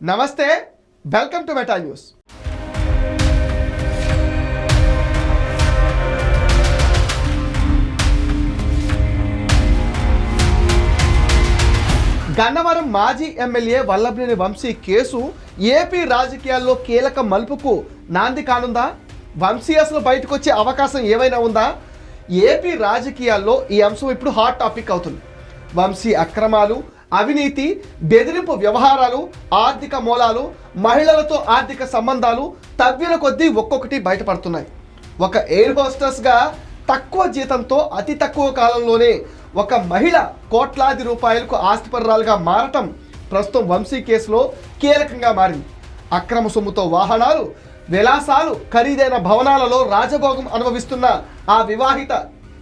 నమస్తే welcome to Meta news. Gannavaram మాజీ MLA Vallabhaneni Vamsi case AP రాజకీయాల్లో కీలక మలుపుకు నాంది కానుందా? వంశీ అసలు బయటకు వచ్చే అవకాశం ఏమైనా ఉందా? ఏపీ రాజకీయాల్లో ఈ అంశం ఇప్పుడు హాట్ టాపిక్ అవుతుంది. వంశీ అక్రమాలు అవినీతి బెదిరింపు వ్యవహారాలు ఆర్థిక మూలాలు మహిళలతో ఆర్థిక సంబంధాలు తవ్విన కొద్దీ ఒక్కొక్కటి బయటపడుతున్నాయి. ఒక ఎయిర్ హోస్టర్స్గా తక్కువ జీతంతో అతి తక్కువ కాలంలోనే ఒక మహిళ కోట్లాది రూపాయలకు ఆస్తిపరురాలుగా మారటం ప్రస్తుతం వంశీ కేసులో కీలకంగా మారింది. అక్రమ సొమ్ముతో వాహనాలు విలాసాలు ఖరీదైన భవనాలలో రాజభోగం అనుభవిస్తున్న ఆ వివాహిత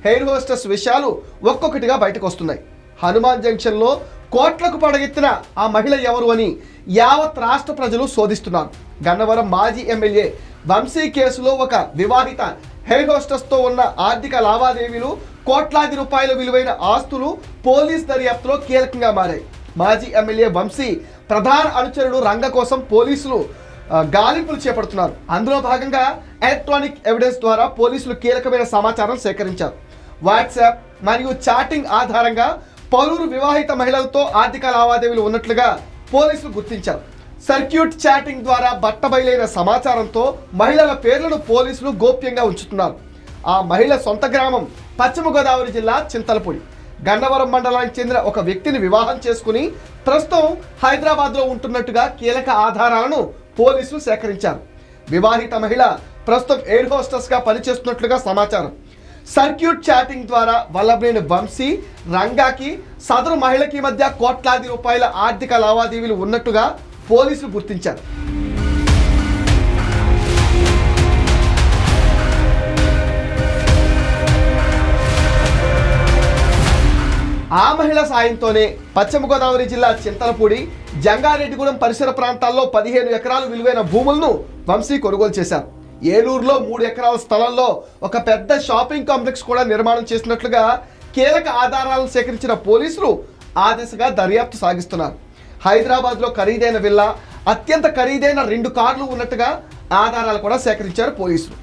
హెయిర్ హోస్టర్స్ విషయాలు ఒక్కొక్కటిగా బయటకు వస్తున్నాయి హనుమాన్ జంక్షన్లో కోట్లకు పడగెత్తిన ఆ మహిళ ఎవరు అని యావత్ రాష్ట్ర ప్రజలు శోధిస్తున్నారు. గన్నవరం మాజీ ఎమ్మెల్యే వంశీ కేసులో ఒక వివాహిత హెయిర్ హోస్టస్తో ఉన్న ఆర్థిక లావాదేవీలు కోట్లాది రూపాయల విలువైన ఆస్తులు పోలీస్ దర్యాప్తులో కీలకంగా మారాయి. మాజీ ఎమ్మెల్యే వంశీ ప్రధాన అనుచరుడు రంగ కోసం పోలీసులు గాలింపులు చేపడుతున్నారు. అందులో భాగంగా ఎలక్ట్రానిక్ ఎవిడెన్స్ ద్వారా పోలీసులు కీలకమైన సమాచారం సేకరించారు. వాట్సాప్ మరియు చాటింగ్ ఆధారంగా పలువురు వివాహిత మహిళలతో ఆర్థిక లావాదేవీలు ఉన్నట్లుగా పోలీసులు గుర్తించారు. సర్క్యూట్ చాటింగ్ ద్వారా బట్టబయలైన సమాచారంతో మహిళల పేర్లను పోలీసులు గోప్యంగా ఉంచుతున్నారు. ఆ మహిళ సొంత గ్రామం పశ్చిమ గోదావరి జిల్లా చింతలపూడి. గన్నవరం మండలానికి చెందిన ఒక వ్యక్తిని వివాహం చేసుకుని ప్రస్తుతం హైదరాబాద్లో ఉంటున్నట్టుగా కీలక ఆధారాలను పోలీసులు సేకరించారు. వివాహిత మహిళ ప్రస్తుతం ఎయిర్ హోస్టెస్గా పనిచేస్తున్నట్లుగా సమాచారం. సర్క్యూట్ చాటింగ్ ద్వారా వల్లభనేని వంశీ రంగాకి సదరు మహిళకి మధ్య కోట్లాది రూపాయల ఆర్థిక లావాదేవీలు ఉన్నట్టుగా పోలీసులు గుర్తించారు. ఆ మహిళ సాయంతోనే పశ్చిమ గోదావరి జిల్లా చింతలపూడి జంగారెడ్డిగూడెం పరిసర ప్రాంతాల్లో పదిహేను ఎకరాలు విలువైన భూములను వంశీ కొనుగోలు చేశారు. ఏలూరులో మూడు ఎకరాల స్థలంలో ఒక పెద్ద షాపింగ్ కాంప్లెక్స్ కూడా నిర్మాణం చేసినట్లుగా కీలక ఆధారాలను సేకరించిన పోలీసులు ఆ దిశగా దర్యాప్తు సాగిస్తున్నారు. హైదరాబాద్లో ఖరీదైన విల్లా అత్యంత ఖరీదైన రెండు కార్లు ఉన్నట్టుగా ఆధారాలు కూడా సేకరించారు పోలీసులు.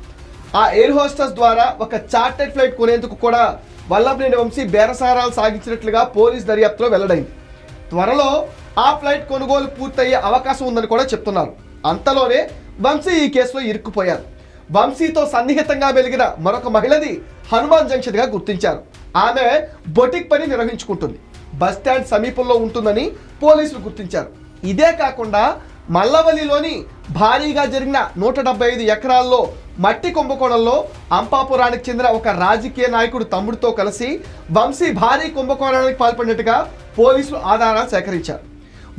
ఆ ఎయిర్ హోస్టర్స్ ద్వారా ఒక చార్టెడ్ ఫ్లైట్ కొనేందుకు కూడా వల్లభనేని వంశీ బేరసారాలు సాగించినట్లుగా పోలీస్ దర్యాప్తులో వెల్లడైంది. త్వరలో ఆ ఫ్లైట్ కొనుగోలు పూర్తయ్యే అవకాశం ఉందని కూడా చెప్తున్నారు. అంతలోనే వంశీ ఈ కేసులో ఇరుక్కుపోయారు. వంశీతో సన్నిహితంగా వెలిగిన మరొక మహిళది హనుమాన్ జంక్షన్గా గుర్తించారు. ఆమె బొటిక్ పని నిర్వహించుకుంటుంది. బస్ స్టాండ్ సమీపంలో ఉంటుందని పోలీసులు గుర్తించారు. ఇదే కాకుండా మల్లవల్లిలోని భారీగా జరిగిన నూట డెబ్బై ఐదు ఎకరాల్లో మట్టి కుంభకోణంలో అంపాపురానికి చెందిన ఒక రాజకీయ నాయకుడు తమ్ముడితో కలిసి వంశీ భారీ కుంభకోణానికి పాల్పడినట్టుగా పోలీసులు ఆధారాలు సేకరించారు.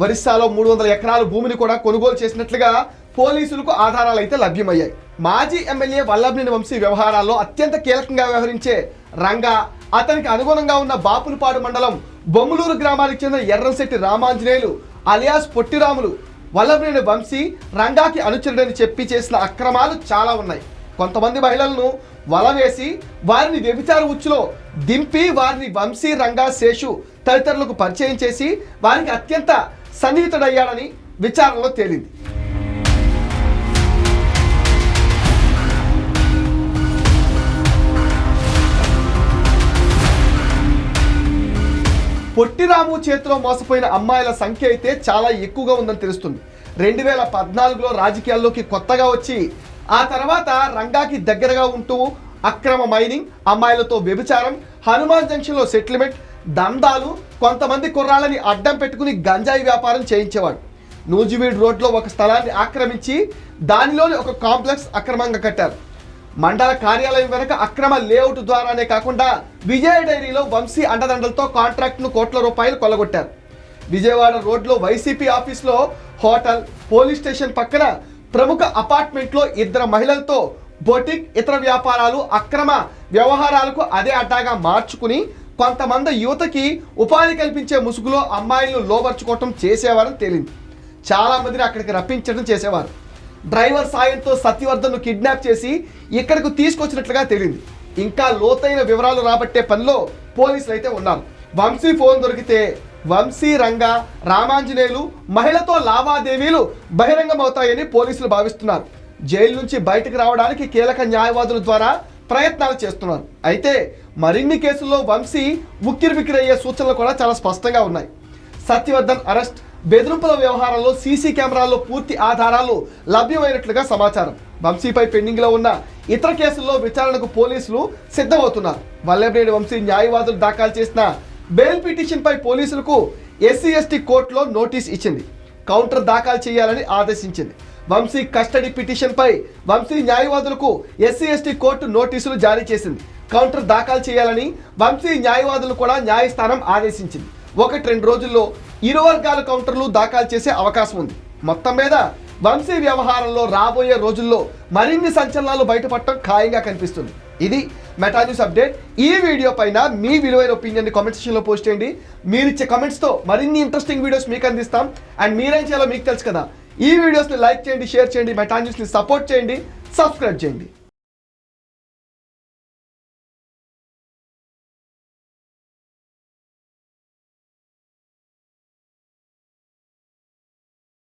ఒరిస్సాలో మూడు వందల ఎకరాల భూమిని కూడా కొనుగోలు చేసినట్లుగా పోలీసులకు ఆధారాలు అయితే లభ్యమయ్యాయి. మాజీ ఎమ్మెల్యే వల్లభనేని వంశీ వ్యవహారాల్లో అత్యంత కీలకంగా వ్యవహరించే రంగా అతనికి అనుగుణంగా ఉన్న బాపులపాడు మండలం బొమ్మలూరు గ్రామానికి చెందిన ఎర్రంశెట్టి రామాంజనేయులు అలియాస్ పొట్టిరాములు వల్లభనేని వంశీ రంగాకి అనుచరుడని చెప్పి చేసిన అక్రమాలు చాలా ఉన్నాయి. కొంతమంది మహిళలను వలవేసి వారిని వ్యభిచార ఉచ్చులో దింపి వారిని వంశీ రంగా శేషు తదితరులకు పరిచయం చేసి వారికి అత్యంత సన్నిహితుడయ్యాడని విచారణలో తేలింది. పొట్టిరాము చేతిలో మోసపోయిన అమ్మాయిల సంఖ్య అయితే చాలా ఎక్కువగా ఉందని తెలుస్తుంది. రెండు వేల పద్నాలుగులో రాజకీయాల్లోకి కొత్తగా వచ్చి ఆ తర్వాత రంగాకి దగ్గరగా ఉంటూ అక్రమ మైనింగ్ అమ్మాయిలతో వ్యభిచారం హనుమాన్ జంక్షన్లో సెటిల్మెంట్ దందాలు కొంతమంది కుర్రాళ్ళని అడ్డం పెట్టుకుని గంజాయి వ్యాపారం చేయించేవాడు. నూజివీడ్ రోడ్లో ఒక స్థలాన్ని ఆక్రమించి దానిలోని ఒక కాంప్లెక్స్ అక్రమంగా కట్టారు. మండల కార్యాలయం వెనుక అక్రమ లేఅవుట్ ద్వారానే కాకుండా విజయ డైరీలో వంశీ అండదండలతో కాంట్రాక్ట్ను కోట్ల రూపాయలు కొల్లగొట్టారు. విజయవాడ రోడ్లో వైసీపీ ఆఫీస్లో హోటల్ పోలీస్ స్టేషన్ పక్కన ప్రముఖ అపార్ట్మెంట్లో ఇద్దరు మహిళలతో బొటిక్ ఇతర వ్యాపారాలు అక్రమ వ్యవహారాలకు అదే అడ్డాగా మార్చుకుని కొంతమంది యువతకి ఉపాధి కల్పించే ముసుగులో అమ్మాయిలను లోపరుచుకోవటం చేసేవారని తేలింది. చాలా మందిని అక్కడికి రప్పించడం చేసేవారు. డ్రైవర్ సాయంతో సత్యవర్ధన్ను కిడ్నాప్ చేసి ఇక్కడకు తీసుకొచ్చినట్లుగా తెలియింది ఇంకా లోతైన వివరాలు రాబట్టే పనిలో పోలీసులు అయితే ఉన్నారు. వంశీ ఫోన్ దొరికితే వంశీ రంగ రామాంజనేయులు మహిళతో లావాదేవీలు బహిరంగమవుతాయని పోలీసులు భావిస్తున్నారు. జైలు నుంచి బయటకు రావడానికి కీలక న్యాయవాదుల ద్వారా ప్రయత్నాలు చేస్తున్నారు. అయితే మరిన్ని కేసుల్లో వంశీ ఉక్కిరిబిక్కిరయ్యే సూచనలు కూడా చాలా స్పష్టంగా ఉన్నాయి. సత్యవర్ధన్ అరెస్ట్ బెదిరింపుల వ్యవహారంలో సీసీ కెమెరాల్లో పూర్తి ఆధారాలు లభ్యమైనట్లుగా సమాచారం. వంశీపై పెండింగ్లో ఉన్న ఇతర కేసుల్లో విచారణకు పోలీసులు సిద్ధమవుతున్నారు. వల్లభనేని వంశీ న్యాయవాదులు దాఖలు చేసిన బెయిల్ పిటిషన్పై పోలీసులకు ఎస్సీ ఎస్టీ కోర్టులో నోటీస్ ఇచ్చింది. కౌంటర్ దాఖలు చేయాలని ఆదేశించింది. వంశీ కస్టడీ పిటిషన్పై వంశీ న్యాయవాదులకు ఎస్సీ ఎస్టీ కోర్టు నోటీసులు జారీ చేసింది. కౌంటర్ దాఖలు చేయాలని వంశీ న్యాయవాదులు కూడా న్యాయస్థానం ఆదేశించింది. ఒకటి రెండు రోజుల్లో ఇరు వర్గాల కౌంటర్లు దాఖలు చేసే అవకాశం ఉంది. మొత్తం మీద వంశీ వ్యవహారంలో రాబోయే రోజుల్లో మరిన్ని సంచలనాలు బయటపడటం ఖాయంగా కనిపిస్తుంది. ఇది మెటా న్యూస్ అప్డేట్. ఈ వీడియో పైన మీ విలువైన ఒపీనియన్ని కామెంట్ సెక్షన్లో పోస్ట్ చేయండి. మీరు ఇచ్చే కమెంట్స్తో మరిన్ని ఇంట్రెస్టింగ్ వీడియోస్ మీకు అందిస్తాం. అండ్ మీరేం చేయాలో మీకు తెలుసు కదా. ఈ వీడియోస్ని లైక్ చేయండి షేర్ చేయండి మెటా న్యూస్ని సపోర్ట్ చేయండి సబ్స్క్రైబ్ చేయండి.